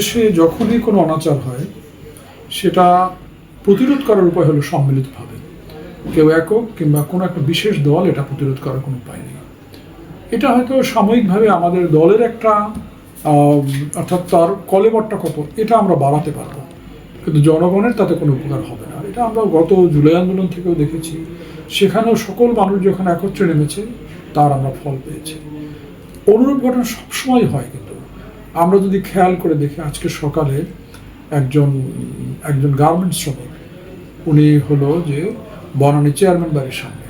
দেশে যখনই কোনো অনাচার হয়, সেটা প্রতিরোধ করার উপায় হলো সম্মিলিতভাবে। কেউ একক কিংবা কোনো একটা বিশেষ দল এটা প্রতিরোধ করার কোনো উপায় নেই। এটা হয়তো সাময়িকভাবে আমাদের দলের একটা অর্থাৎ তার কলেবরটা কত এটা আমরা বাড়াতে পারব। কিন্তু জনগণের তাতে কোনো উপকার হবে না। এটা আমরা গত জুলাই আন্দোলন থেকেও দেখেছি। সেখানেও সকল মানুষ যখন একত্রে নেমেছে, তার আমরা ফল পেয়েছি। অনুরূপ ঘটনা সবসময় হয় কিন্তু। আমরা যদি খেয়াল করে দেখি, আজকে সকালে একজন একজন গার্মেন্টস শ্রমিক, উনি হলো যে বনানী চেয়ারম্যান বাড়ির সামনে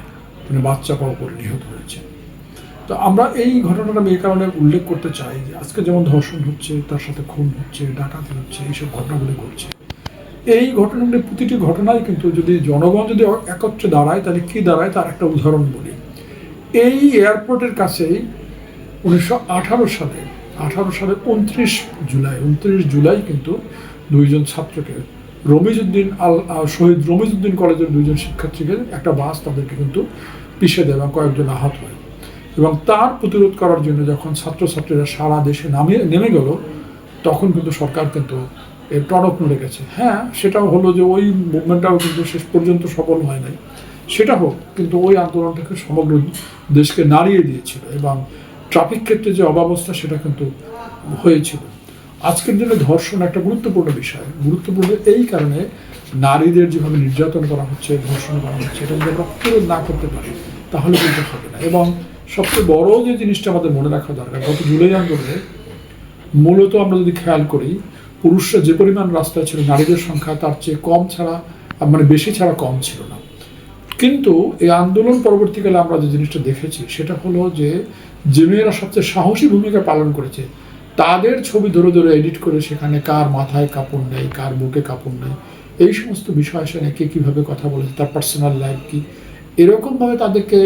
উনি বাচ্চা পাওয়া করে নিহত হয়েছেন। তো আমরা এই ঘটনাটা আমি এই কারণে উল্লেখ করতে চাই যে আজকে যেমন ধর্ষণ হচ্ছে, তার সাথে খুন হচ্ছে, ডাকাতি হচ্ছে, এইসব ঘটনাগুলি ঘটছে। এই ঘটনাগুলি, প্রতিটি ঘটনায় কিন্তু যদি জনগণ যদি একত্রে দাঁড়ায়, তাহলে কি দাঁড়ায়, তার একটা উদাহরণ বলি। এই এয়ারপোর্টের কাছেই উনিশশো আঠারো সালে আঠারো সালে উনত্রিশ জুলাই উনত্রিশ জুলাই কিন্তু দুইজন ছাত্রকে রমিজউদ্দিন আল শহীদ রমিজউদ্দিন কলেজের দুইজন শিক্ষার্থীকে একটা বাস তাদেরকে কিন্তু পিষে দেয় এবং কয়েকজন আহত হয়। এবং তার প্রতিরোধ করার জন্য যখন ছাত্রছাত্রীরা সারা দেশে নামে, নেমে গেল, তখন কিন্তু সরকার কিন্তু এর টনক নড়ে গেছে। হ্যাঁ সেটাও হলো যে ওই মুভমেন্টটাও কিন্তু শেষ পর্যন্ত সফল হয় নাই। সেটা হোক, কিন্তু ওই আন্দোলনটাকে সমগ্র দেশকে নাড়িয়ে দিয়েছিল এবং ট্রাফিক ক্ষেত্রে যে অব্যবস্থা সেটা কিন্তু হয়েছিল। আজকের দিনে ধর্ষণ একটা গুরুত্বপূর্ণ বিষয়। গুরুত্বপূর্ণ এই কারণে নারীদের যেভাবে নির্যাতন করা হচ্ছে, ধর্ষণ করা হচ্ছে, এটা যদি আমরা না করতে পারি, তাহলে কিন্তু হবে না। এবং সবচেয়ে বড় যে জিনিসটা আমাদের মনে রাখা দরকার, গত জুলাই আন্দোলনে মূলত আমরা যদি খেয়াল করি, পুরুষরা যে পরিমাণ রাস্তায় ছিল, নারীদের সংখ্যা তার চেয়ে কম ছাড়া মানে বেশি ছাড়া কম ছিল না। কিন্তু এই আন্দোলন পরবর্তীকালে আমরা যে জিনিসটা দেখেছি, সেটা হলো যে যে মেয়েরা সবচেয়ে সাহসী ভূমিকা পালন করেছে। তাদের ছবি ধরে ধরে এডিট করে সেখানে কার মাথায় কাপড় নেই, কার বুকে কাপড় নেই, এই সমস্ত বিষয় এসে কে কীভাবে কথা বলেছে, তার পার্সোনাল লাইফ কি? এরকমভাবে তাদেরকে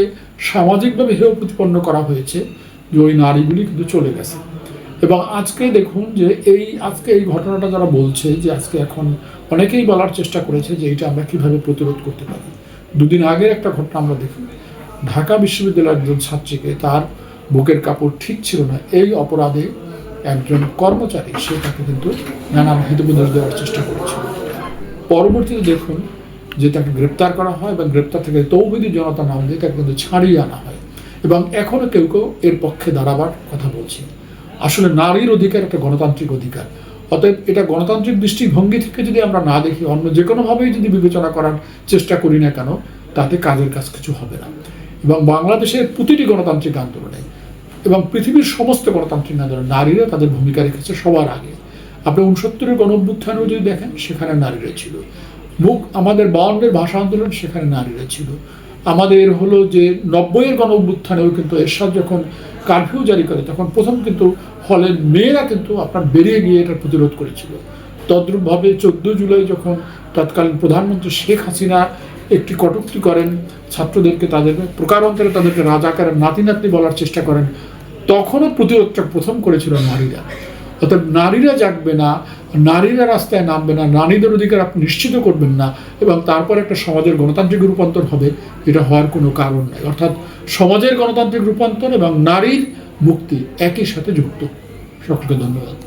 সামাজিকভাবে হেয় প্রতিপন্ন করা হয়েছে যে ওই নারীগুলি কিন্তু চলে গেছে। এবং আজকে দেখুন যে এই, আজকে এই ঘটনাটা যারা বলছে যে আজকে এখন অনেকেই বলার চেষ্টা করেছে যে এইটা আমরা কীভাবে প্রতিরোধ করতে পারি। দুদিন আগের একটা ঘটনা আমরা দেখি। ঢাকা বিশ্ববিদ্যালয়ের একজন ছাত্রীকে তার বুকের কাপড় ঠিক ছিল না। এই অপরাধে একজন কর্মচারী সে তাকে কিন্তু নানান হিতবোধ দেওয়ার চেষ্টা করেছিল। পরবর্তীতে দেখুন যে তাকে গ্রেপ্তার করা হয় এবং গ্রেপ্তার থেকে তৌহিদি জনতা নাম দিয়ে তাকে কিন্তু ছাড়িয়ে আনা হয়। এবং এখনও কেউ কেউ এর পক্ষে দাঁড়াবার কথা বলছে। আসলে নারীর অধিকার একটা গণতান্ত্রিক অধিকার। অতএব এটা গণতান্ত্রিক দৃষ্টিভঙ্গি থেকে যদি আমরা না দেখি, অন্য যে কোনোভাবেই যদি বিবেচনা করার চেষ্টা করি না কেন, তাতে কাজের কাজ কিছু হবে না। এবং বাংলাদেশের প্রতিটি গণতান্ত্রিক আন্দোলনে এবং পৃথিবীর সমস্ত গণতান্ত্রিক আন্দোলনে নারীরা তাদের ভূমিকা রেখেছে সবার আগে। আপনি উনসত্তরের গণ অভ্যুত্থানেও যদি দেখেন, সেখানে নারীরা ছিল। মুখ আমাদের বাউন্নের ভাষা আন্দোলন, সেখানে নারীরা ছিল। আমাদের হলো যে নব্বইয়ের গণ অভ্যুত্থানেও কিন্তু এরশাদ যখন কারফিউ জারি করে, তখন প্রথম কিন্তু হলের মেয়েরা কিন্তু আপনার বেরিয়ে গিয়ে এটা প্রতিরোধ করেছিল। তদ্রূপভাবে চোদ্দ জুলাই যখন তৎকালীন প্রধানমন্ত্রী শেখ হাসিনা একটি কটূক্তি করেন, ছাত্রদেরকে তাদের প্রকারান্তরে তাদেরকে রাজাকারের নাতি নাতনি বলার চেষ্টা করেন, তখনও প্রতিরোধটা প্রথম করেছিল নারীরা। অর্থাৎ নারীরা জাগবে না, নারীরা রাস্তায় নামবে না, নারীদের অধিকার আপনি নিশ্চিত করবেন না এবং তারপর একটা সমাজের গণতান্ত্রিক রূপান্তর হবে, এটা হওয়ার কোনো কারণ নাই। অর্থাৎ সমাজের গণতান্ত্রিক রূপান্তর এবং নারীর মুক্তি একই সাথে যুক্ত। সকলকে ধন্যবাদ।